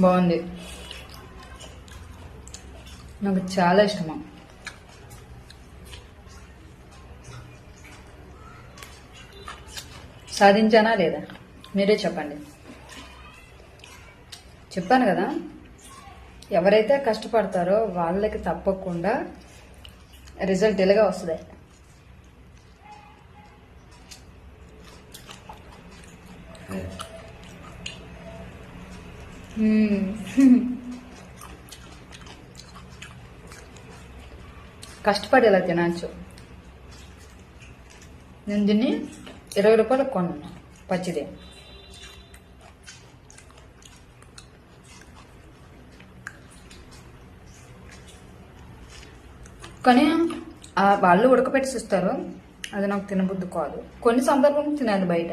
బాగుంది. నాకు చాలా ఇష్టమా. సాధించానా లేదా. మీరే చెప్పండి. చెప్పాను కదా. ఎవరైతే కష్టపడతారో వాళ్ళకి తప్పకుండా రిజల్ట్ ఇలాగా వస్తుంది. Yeah. కష్టపడి ఇలా తినచ్చు నేను దీన్ని ఇరవై రూపాయలకు కొన్నాను పచ్చిది. కానీ వాళ్ళు ఉడకపెట్టి ఇస్తారు. అది నాకు తినబుద్ధి కాదు. కొన్ని సందర్భం తినాలి బయట.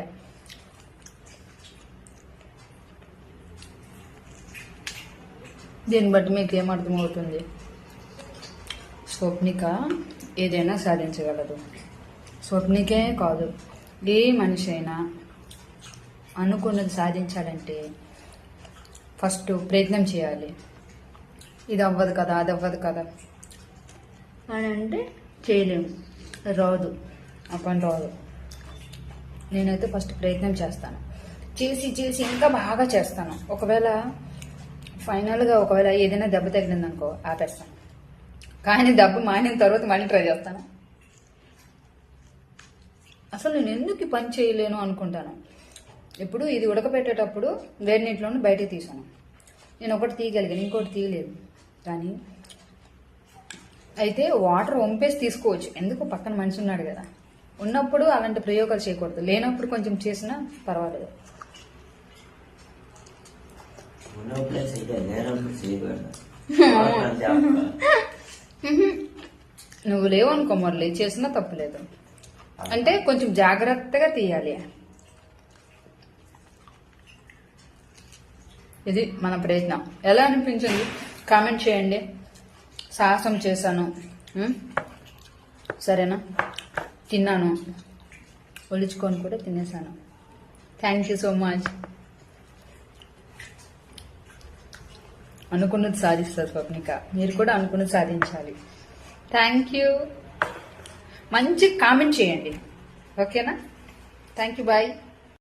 దీన్ని బట్టి మీకు ఏం అర్థమవుతుంది? స్వప్నిక ఏదైనా సాధించగలదు. స్వప్నికే కాదు ఏ మనిషి అయినా అనుకున్నది సాధించాలంటే ఫస్ట్ ప్రయత్నం చేయాలి. ఇది అవ్వదు కదా అది అవ్వదు కదా. అని అంటే చేయలేము రాదు. ఆ పని రాదు. నేనైతే ఫస్ట్ ప్రయత్నం చేస్తాను. చేసి చేసి ఇంకా బాగా చేస్తాను. ఒకవేళ ఫైనల్గా ఒకవేళ ఏదైనా దెబ్బ తగిలిందనుకో ఆపేస్తాను కానీ దెబ్బ మానిన తర్వాత మళ్ళీ ట్రై చేస్తాను. అసలు నేను ఎందుకు పని చేయలేను అనుకుంటాను. ఇప్పుడు ఇది ఉడకపెట్టేటప్పుడు వేడి నీటిలోనే బయటికి తీసాను. నేను ఒకటి తీయగలిగాను ఇంకోటి తీయలేదు. కానీ అయితే వాటర్ వంపేసి తీసుకోవచ్చు. ఎందుకు? పక్కన మనిషి ఉన్నాడు కదా. ఉన్నప్పుడు అలాంటి ప్రయోగాలు చేయకూడదు. లేనప్పుడు కొంచెం చేసినా పర్వాలేదు. ఉన్నప్పుడే చెయ్యాలి లేనప్పుడు చేయకూడదు నువ్వు లేవు అనుకో మురళి చేసినా తప్పులేదు అంటే కొంచెం జాగ్రత్తగా తీయాలి. ఇది మన ప్రయత్నం. ఎలా అనిపించింది? కామెంట్ చేయండి. సాహసం చేశాను. సరేనా? తిన్నాను. ఒలుచుకొని కూడా తినేసాను థ్యాంక్ యూ సో మచ్ అనుకున్నది సాధిస్తారు స్వప్నిక. మీరు కూడా అనుకున్నది సాధించాలి. థ్యాంక్ యూ మంచి కామెంట్ చేయండి. ఓకేనా థ్యాంక్ యూ బాయ్